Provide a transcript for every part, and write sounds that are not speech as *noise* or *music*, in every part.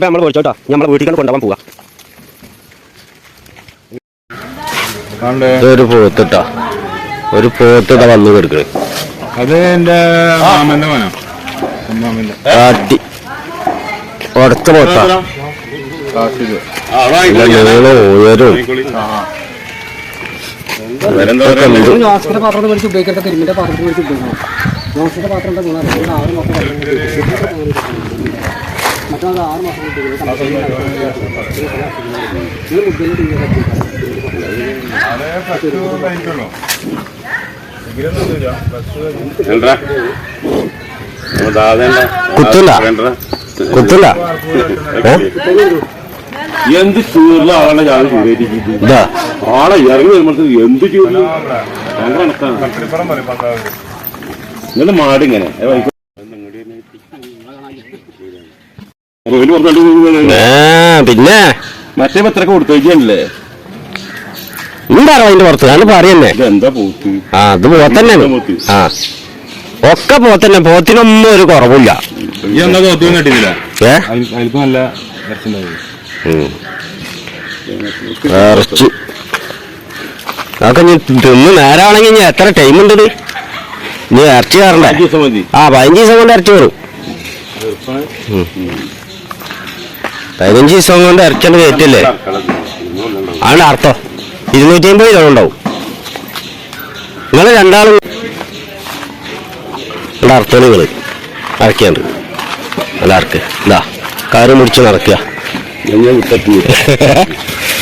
നമ്മൾ വിളിച്ചോട്ടോ നമ്മളെ വീട്ടിൽ കൊണ്ടുപോകാൻ പോവാ ഒരു പോത്തിട്ടാ ഒരു പോത്തിട്ട വന്നു കിടക്കണ് അത് എന്റെ മാമന്റെ മോനോ മാമന്റെ കാട്ടി. ഉടച്ച പോത്താ കാശിൽ നല്ല നീളം ഉയരും വേറെന്താ ഇതൊക്കെ പറയുക? ഉണ്ട്. നോസിന്റെ പാത്രത്തിൽ മേടിച്ച് ഉപയോഗിക്കട്ടെ കരിമിന്റെ പാത്രത്തിൽ മേടിച്ച് ഉപയോഗിക്കണം. നോസിന്റെ പാത്രം എന്താ ഗുണം. ഇത് ആറ് മാസം മറ്റൊന്ന് ആറ് മാസം കൊണ്ട് കുത്തില്ല എന്ത് ചൂറില ആളെ ഞാൻ ചൂരേറ്റിട്ട് ആളെ ഇറങ്ങി വരുമ്പോഴത്തേക്ക് എന്ത് ചൂരിൽ എന്നിട്ട് മാടിങ്ങനെ പിന്നെ? മറ്റേ പത്രക്ക് കൊടുത്തു വയ്ക്കാനല്ലേ എന്താണോ അതിന്റെ പുറത്ത്? അത് പറയുന്നേ. പോത്ത്? ആ അത് പോത്തന്നെ ആ. ഒക്കെ പോത്തന്നെ. പോത്തിനൊന്നും ഒരു കുറവില്ല. ഈ എന്നാ തോത്തു കിട്ടിയില്ല ഏ? അതിൽക്ക് നല്ല ഇറച്ചുണ്ടാവും ഉം. ഇറച്ചി. അതൊക്കെ നീ തിന്ന് നേരാണെങ്കിൽ ഞാൻ എത്ര ടൈം ഉണ്ട് ഇത്? നീ ഇറച്ചി കയറണ്ടേ ആ പതിനഞ്ച് ദിവസം കൊണ്ട് ഇറച്ചി വരും. പതിനഞ്ച് ദിവസം കൊണ്ട് ഇറച്ചേണ്ട കയറ്റല്ലേ? ആണ് അർത്ഥം. ഇരുന്നൂറ്റി അമ്പത് രൂപ ഉണ്ടാവും. നിങ്ങൾ രണ്ടാളും ഇവിടെ നിങ്ങൾ ഇറക്കിയുണ്ട് നല്ല ഇറക്ക് ഇതാ. കാറ് മുടിച്ച് നടക്കുക. *laughs*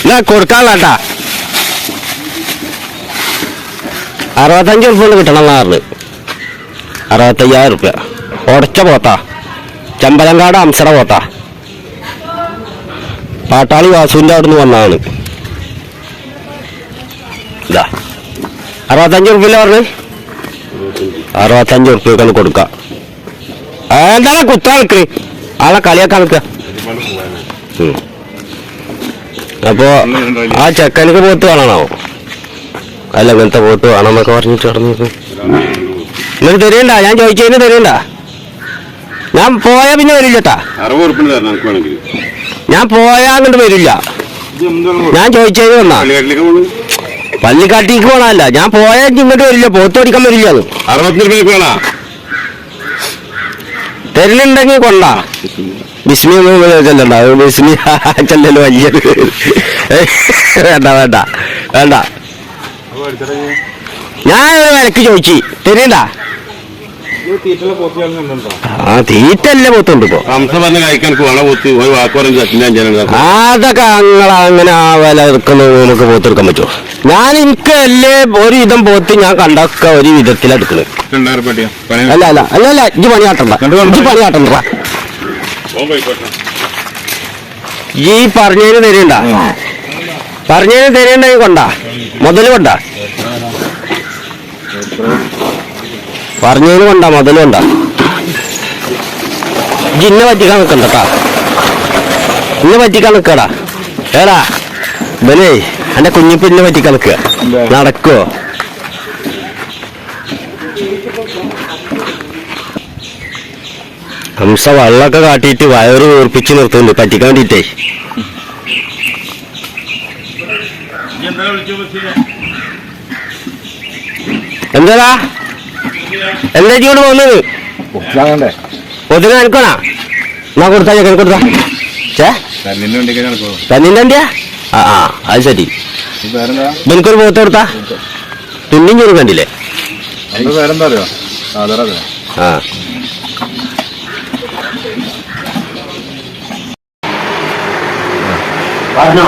എന്നാ കൊടുക്കാനുള്ളട്ടാ അറുപത്തഞ്ച് ഉറുപ്പ്യ കൊണ്ട് കിട്ടണം എന്നാ അറുപത്തയ്യായിരം ഉറുപ്പ്യ ഉടച്ച പോത്താ. ചമ്പലങ്കാട് അംസട പോത്താ. പാട്ടാളി വാസുവിന്റെ അവിടുന്ന് വന്നതാണ്. ഇതാ. അറുപത്തഞ്ച് ഉറുപ്പ്യല്ലേ പറഞ്ഞു അറുപത്തഞ്ച് ഉറുപ്പ്യക്കാണ് കൊടുക്കാം. എന്താ എന്താണ് കുത്താ നിൽക്കണ് ആളെ കളിയാക്കാൻ നിൽക്കുക. അപ്പോ ആ ചെക്കനക്ക് പോത്ത് വേണോ അല്ല ഇങ്ങനത്തെ പോത്ത് വേണമെന്നൊക്കെ പറഞ്ഞിട്ട് കടന്നു നിങ്ങൾക്ക് തരണ്ട? ഞാൻ ചോദിച്ചതിന് തരണ്ട? ഞാൻ പോയാ പിന്നെ വരില്ലട്ടാ നമുക്ക് ഞാൻ പോയാ അങ്ങോട്ട് വരില്ല. ഞാൻ ചോദിച്ചതിന് വന്നാ. പള്ളിക്കാട്ടിക്ക് പോണല്ല ഞാൻ പോയാൽ ഇങ്ങോട്ട് വരില്ല. പോത്തോടിക്കാൻ വരില്ല അത്. അറുപത്തഞ്ച് രൂപയ്ക്ക് വേണോ? തരുന്നുണ്ടെങ്കിൽ കൊണ്ടാ ബിസ്മി ചെല്ലണ്ട. ബിസ്മി *laughs* ചെല്ലല് വലിയ വേണ്ട വേണ്ട വേണ്ട. ഞാൻ വിലക്ക് ചോദിച്ചു. തരണ്ട? തീറ്റുള്ള തീറ്റ ആ തീറ്റല്ല പോത്തുണ്ട് ഇപ്പൊ. അതൊക്കെ നിങ്ങൾ അങ്ങനെ ആ വില എടുക്കുന്ന നമുക്ക് പോത്തെടുക്കാൻ പറ്റുമോ? ഞാൻ എനിക്ക് അല്ലേ ഒരു വിധം പോത്ത് ഞാൻ കണ്ടൊക്കെ ഒരു വിധത്തിലെടുക്കണ് പണി അല്ല അല്ല അല്ല അല്ല ഇജ്ജ് പണി കാട്ടണ്ട. ഇജ്ജ് പണി കാട്ടണ്ട. ഈ പറഞ്ഞതിന് തരണ്ട. പറഞ്ഞതിന് തരണ്ടെങ്കിൽ കൊണ്ടാ. മുതൽ കൊണ്ടാ. പറഞ്ഞതിന് കൊണ്ടാ മതിലും കൊണ്ടാ. ഇജ്ജ് ഇന്നെ പറ്റിക്കാൻ നിക്കണ്ടട്ടാ ഇന്നെ പറ്റിക്കാൻ നിൽക്കടാ ഏടാ ഇവനേ എന്റെ കുഞ്ഞിപ്പിന്നെ പറ്റിക്കാൻ നിൽക്കുക നടക്കോ? ഹംസ വള്ളൊക്കെ കാട്ടിയിട്ട് വയറ് വീർപ്പിച്ച് നിർത്തുന്നുണ്ട്. പറ്റിക്കാൻ വേണ്ടിട്ടേ എന്താടാ? എന്താ ഇങ്ങോട്ട് പോകുന്നത്? ഒതിന് നിനക്കണാ എന്നാ കൊടുത്താ ചെക്കൻ കൊടുത്താ? ചേ തന്നിന്റെ വണ്ടിയാ? ആ ആ അത് ശരി. എനിക്കൊരു പോത്ത് കൊടുത്താ? തുന്നിയും ചെറു കണ്ടില്ലേ ആ. പറഞ്ഞോ?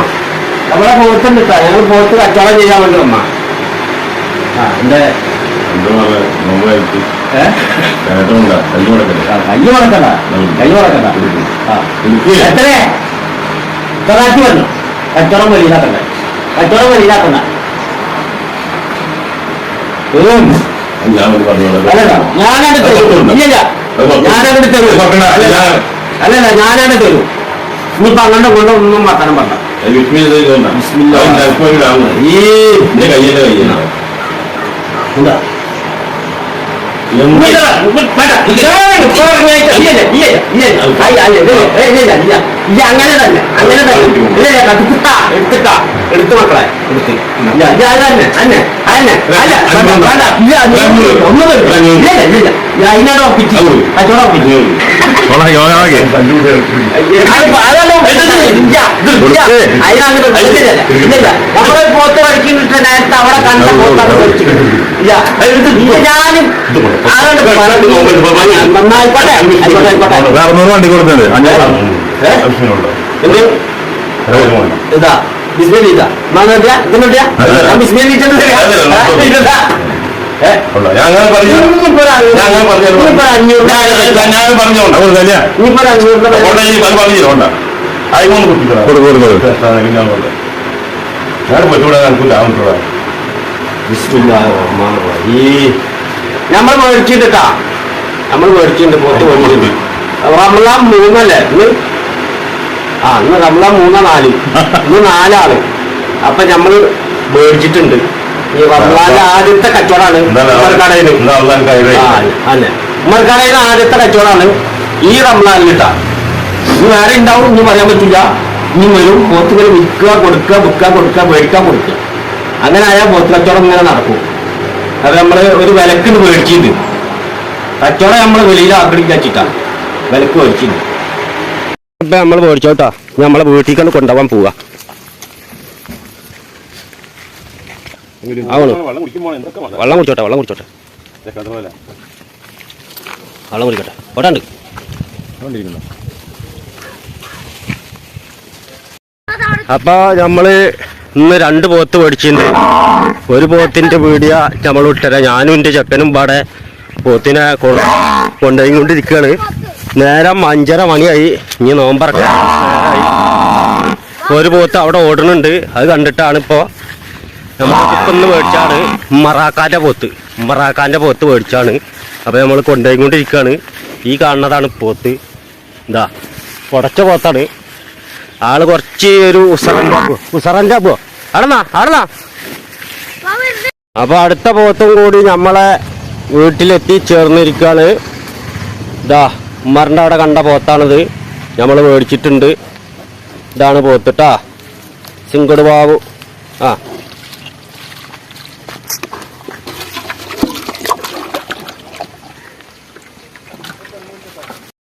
നമ്മളെ പോത്തുണ്ട് ഞങ്ങൾ പോത്ത് കച്ചവടം ചെയ്യാൻ വേണ്ടി വന്നാ. ആ എന്റെ എന്താ പറയാ നോമ്പായിട്ട് കേട്ടോണ്ടാ കല്ല് കൊടുക്കല്ലേ കൈ മുടക്കണ്ട കൈ മുടക്കണ്ട എത്രേ? തൊള്ളായിരത്തി വന്നു? കച്ചവടം വലിയാക്കണ്ട കച്ചവടം ഒന്ന് അല്ലല്ല ഞാനാണ് ഇല്ല ഞാനങ്ങോട്ട് തരൂ. അല്ലല്ല ഞാനങ്ങോട്ട് തരൂ. ഇനിയിപ്പോ അങ്ങോട്ട് കൊണ്ട് ഒന്നും വർത്തനം പറഞ്ഞ ഈ കയ്യന്റെ എന്താ എന്ത്? അങ്ങനെ തന്നെ അങ്ങനെ തന്നെ എടുത്തിട്ടാ എടുത്തിട്ടാ എടുത്ത് മക്കളെ എടുത്ത് അതിനോട് ഒപ്പിച്ച് ഓളെ യോഗാകെ നമ്മളെ പോത്ത് വരയ്ക്കുന്നിട്ട് നേരത്തെ അവിടെ കണ്ട പോത്താണ് ഞാൻ ഞാനും വണ്ടി കൊടുത്തത് ഇതാ. ബിസ്മിൽ ഇതാ. മാനോട്ടിയാ ഇതിനോട്ടിയാ ഞാൻ ഇട്ടിട്ടുണ്ട് ഇതാ. ഞാൻ അഞ്ഞൂറ് ഞാൻ ഞാൻ ഞാൻ പറഞ്ഞോണ്ട് അത് കല്യാ ഇനിയിപ്പോ ഒരു അഞ്ഞൂറ് കൊണ്ടേ അത് പറഞ്ഞില്ല ആയിക്കോണ്ട് കുട്ടികളാ കൊടു കൊടു കൊടു ഞാൻ പറ്റൂടാ എനിക്ക് ആവശ്യമുള്ള നമ്മൾ മേടിച്ചിട്ടാ നമ്മൾ മേടിച്ചിട്ടുണ്ട് റംലാം മൂന്നല്ലേ? ഇന്ന്? ആ ഇന്ന് റംലാം മൂന്നാ നാല്. ഇന്ന് നാലാണ് അപ്പൊ നമ്മൾ മേടിച്ചിട്ടുണ്ട്. ഈ റംലാന്റെ ആദ്യത്തെ കച്ചവടമാണ് ഉമ്മർക്കടയിൽ. അതെ ഉമ്മർക്കടയിലെ ആദ്യത്തെ കച്ചവടമാണ് ഈ കിട്ടാ ഇനി വേറെ ഉണ്ടാവും ഇനി പറയാൻ പറ്റില്ല. ഇനി വരും പോത്തുകൾ വിൽക്കുക കൊടുക്കുക വിൽക്കുക കൊടുക്കുക മേടിക്കുക കൊടുക്കുക. അങ്ങനെ ആയാൽ പോത്ത് കച്ചവടം ഇങ്ങനെ നടക്കും. അത് നമ്മൾ ഒരു വിലക്ക് മേടിച്ചിട്ടുണ്ട് കച്ചവടം നമ്മൾ വെളിയിൽ ആഗ്രഹിച്ചിട്ടാ വിലക്ക് മേടിച്ചിട്ടുണ്ട് ഇപ്പൊ നമ്മൾ മേടിച്ചോട്ടാ നമ്മളെ വീട്ടിലേക്ക് കൊണ്ടുപോകാൻ പോവുക വെള്ളം കുടിച്ചോട്ടെ വെള്ളം കുടിച്ചോട്ടെ. വെള്ളം കുടിക്കട്ടെ. ഓട്ടാണ്ട് അപ്പൊ നമ്മൾ ഇന്ന് രണ്ട് പോത്ത് മേടിച്ചിട്ടുണ്ട് ഒരു പോത്തിന്റെ വീഡിയോ നമ്മൾ ഇട്ടര ഞാനും എന്റെ ചെക്കനും പാടെ പോത്തിനെ കൊണ്ടുപോയി കൊണ്ടിരിക്കുകയാണ് നേരം അഞ്ചര മണിയായി. ഇനി നോമ്പറക്കാൻ നേരായി. ഒരു പോത്ത് അവിടെ ഓടുന്നുണ്ട്. അത് കണ്ടിട്ടാണ് ഇപ്പോ നമ്മളിപ്പോ ഒന്ന് മേടിച്ചാണ് മറാക്കാന്റെ പോത്ത്. മറാക്കാന്റെ പോത്ത് മേടിച്ചാണ്. അപ്പൊ നമ്മൾ കൊണ്ടുപോയിക്കൊണ്ടിരിക്കുകയാണ് ഈ കാണുന്നതാണ് പോത്ത്. എന്താ ഉടച്ച പോത്താണ്. ആൾ കുറച്ച് ഒരു അപ്പോ ആടന്നാ ആടന്നാ അപ്പൊ അടുത്ത പോത്തും കൂടി നമ്മളെ വീട്ടിലെത്തി ചേർന്നിരിക്കുകയാണ് ഇതാ ഉമ്മറിന്റെ അവിടെ കണ്ട പോത്താണിത്. നമ്മൾ മേടിച്ചിട്ടുണ്ട്. ഇതാണ് പോത്തിട്ടാ സിങ്കട് ബാബു. ആ.